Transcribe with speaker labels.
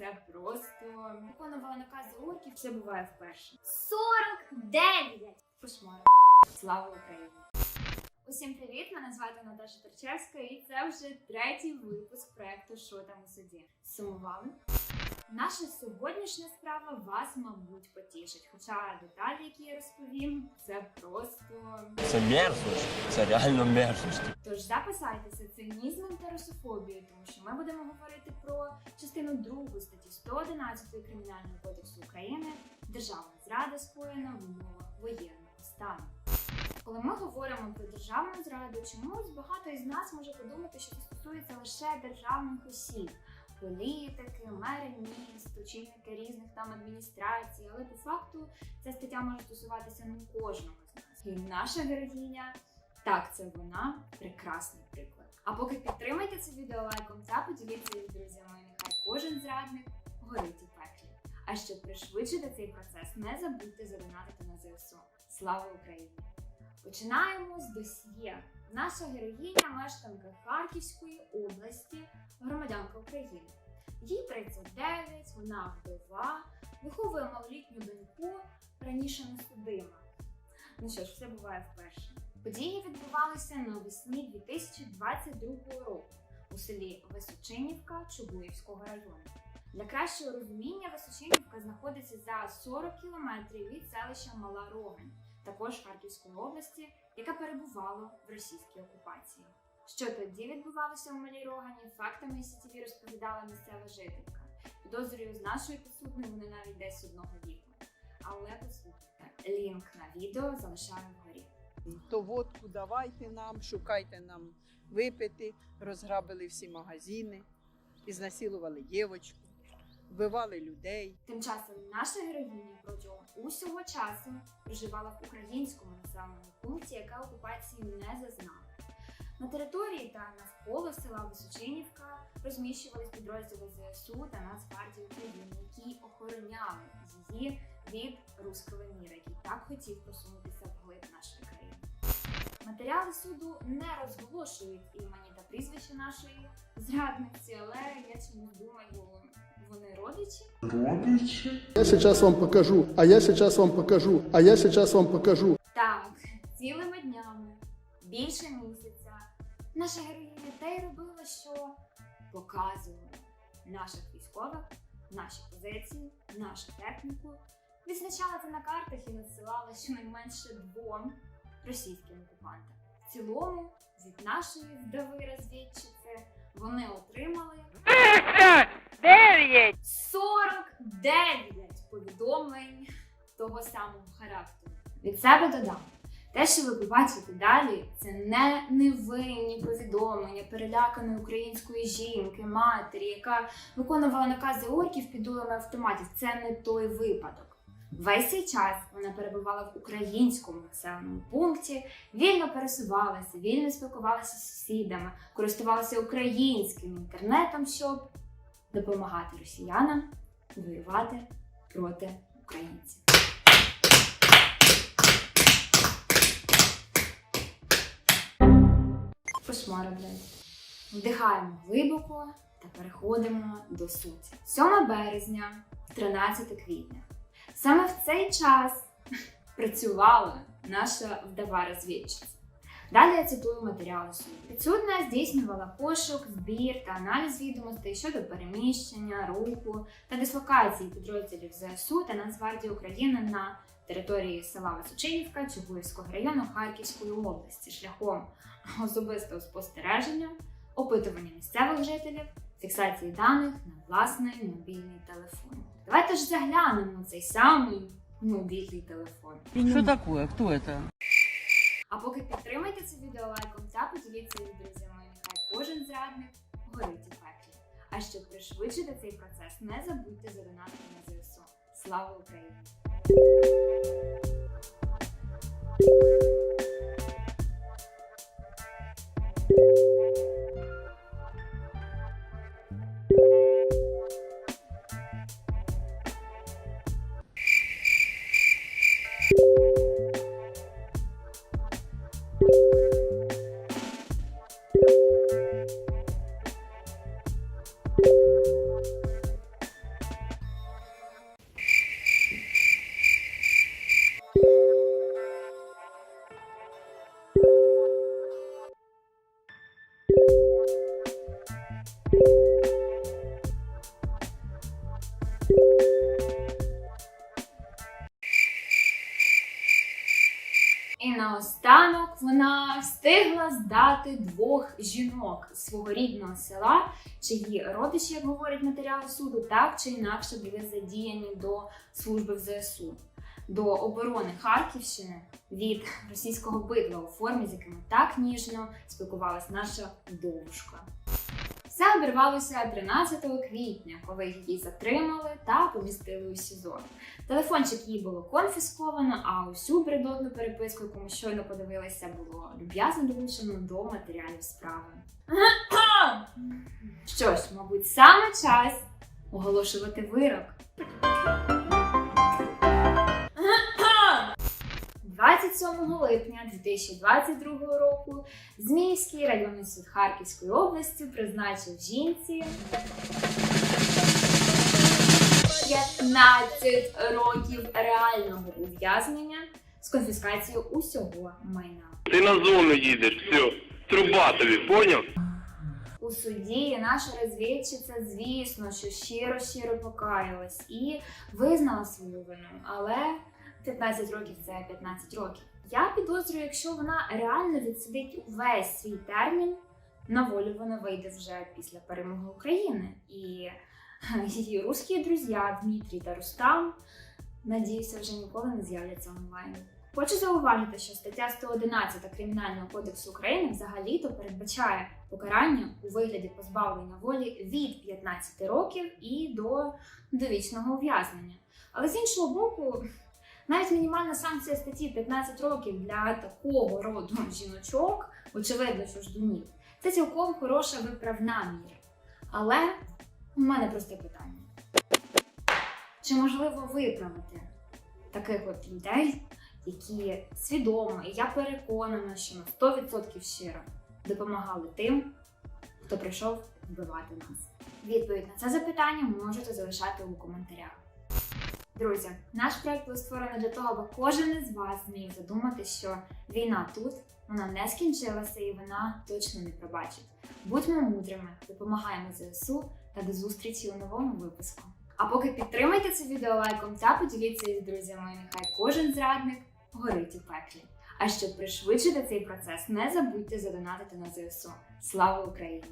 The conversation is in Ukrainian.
Speaker 1: Це просто виконувала накази уроків. Це буває вперше.
Speaker 2: 49!
Speaker 1: Кошмар. Слава Україні! Усім привіт! Мене звати Наташа Терчевська, і це вже третій випуск проекту Що там у суді. Сумували? Наша сьогоднішня справа вас, мабуть, потішить. Хоча деталі, які я розповім, це просто.
Speaker 3: Це мерзость, це реально мерзость.
Speaker 1: Тож записайтеся цинізмом та русофобією, тому що ми будемо говорити про частину 2 статті 111 Кримінального кодексу України державна зрада скоєна в умовах воєнного стану. Коли ми говоримо про державну зраду, чомусь багато із нас може подумати, що це стосується лише державних осіб. Політики, мери міст, очільники різних там адміністрацій, але по факту ця стаття може стосуватися не кожного з нас. І наша героїня так, це вона прекрасний приклад. А поки підтримайте це відео лайком та поділіться із друзями. Нехай кожен зрадник горить у пеклі. А щоб пришвидшити цей процес, не забудьте задонатити на ЗСУ. Слава Україні! Починаємо з досьє. Наша героїня мешканка Харківської області, громадянка України. Їй 39, вона вдова, виховує малолітню доньку, раніше не судима. Ну що ж, все буває вперше. Події відбувалися навесні 2022 року у селі Височинівка Чугуївського району. Для кращого розуміння Височинівка знаходиться за 40 кілометрів від селища Мала Рогань, також Харківської області, яка перебувала в російській окупації. Що тоді відбувалося у Малій Рогані, фактами СІТВ розповідала місцева жителька. Підозрюю, з нашою підсудною вони навіть десь одного віку. Але послухайте, лінк на відео залишаю вгорі.
Speaker 4: То водку давайте нам, шукайте нам випити, розграбили всі магазини, ізнасилували дівчинку, вбивали людей.
Speaker 1: Тим часом наша героїня протягом усього часу проживала в українському населеному пункті, яка окупації не зазнала. На території та навколо села Височинівка розміщувались підрозділи ЗСУ та Нацгвардії України, які охороняли її від руського міра, який так хотів просунутися вглиб нашої країни. Матеріали суду не розголошують імені та прізвища нашої зрадниці, але я чомусь думаю, родичі.
Speaker 5: Я сейчас вам покажу, а я сейчас вам покажу, а я сейчас вам покажу.
Speaker 1: Так, цілими днями, більше місяця, наша героїня те й робила, що показувала наших військових, наші позиції, нашу техніку, відзначала це на картах і надсилала щонайменше двом російським окупантам. В цілому, від нашої вдови розвідчиці вони отримали 49 повідомлень того самого характеру. Від себе додам. Те, що ви побачите далі, це не невинні повідомлення переляканої української жінки, матері, яка виконувала накази орків під дулами автоматів. Це не той випадок. Весь цей час вона перебувала в українському населеному пункті, вільно пересувалася, вільно спілкувалася з сусідами, користувалася українським інтернетом, щоб допомагати росіянам воювати проти українців. Кошмари, блядь. Вдихаємо глибоко та переходимо до суті. 7 березня, 13 квітня. Саме в цей час працювала наша вдова розвідчиця. Далі я цитую матеріали суду. Підсудна здійснювала пошук, збір та аналіз відомостей щодо переміщення, руху та дислокації підрозділів ЗСУ та Нацгвардії України на території села Височинівка Чугуївського району Харківської області шляхом особистого спостереження, опитування місцевих жителів, фіксації даних на власний мобільний телефон. Давайте ж заглянемо цей самий мобільний телефон.
Speaker 6: Что такое? Кто это?
Speaker 1: А поки підтримайте це відео лайком та поділіться із друзями. Нехай кожен зрадник горить у пеклі. А щоб пришвидшити цей процес, не забудьте задонати на ЗСУ. Слава Україні! Thank you. І наостанок вона встигла здати двох жінок свого рідного села, чиї родичі, як говорять матеріали суду, так чи інакше були задіяні до служби в ЗСУ, до оборони Харківщини від російського бидла у формі, з якими так ніжно спілкувалась наша довушка. Все обірвалося 13 квітня, коли її затримали та помістили у СІЗО. Телефончик їй було конфісковано, а усю бредотну переписку, яку ми щойно подивилися, було люб'язно долучено до матеріалів справи. Що ж, мабуть, саме час оголошувати вирок. 27 липня 2022 року Зміївський районний суд Харківської області призначив жінці 15 років реального ув'язнення з конфіскацією усього майна.
Speaker 7: Ти на зону їдеш, все. Труба тобі, поняв?
Speaker 1: У суді наша розвідчиця, звісно, що щиро-щиро покаялась і визнала свою вину, але 15 років це 15 років. Я підозрюю, якщо вона реально відсидить весь свій термін, на волю вона вийде вже після перемоги України. І її русські друзі Дмитрій та Рустам, надіюся, вже ніколи не з'являться онлайн. Хочу зауважити, що стаття 111 Кримінального кодексу України взагалі-то передбачає покарання у вигляді позбавлення волі від 15 років і до довічного ув'язнення. Але з іншого боку, навіть мінімальна санкція статті 15 років для такого роду жіночок, очевидно, що ж думів, це цілком хороша виправна міра. Але у мене просте питання: чи можливо виправити таких от людей, які свідомо, і я переконана, що на 100% щиро допомагали тим, хто прийшов вбивати нас? Відповідь на це запитання можете залишати у коментарях. Друзі, наш проект був створений для того, аби кожен із вас зміг задумати, що війна тут, вона не скінчилася і вона точно не пробачить. Будьмо мудрими, допомагаємо ЗСУ та до зустрічі у новому випуску. А поки підтримайте це відео лайком та поділіться із друзями, нехай кожен зрадник горить у пеклі. А щоб пришвидшити цей процес, не забудьте задонатити на ЗСУ. Слава Україні!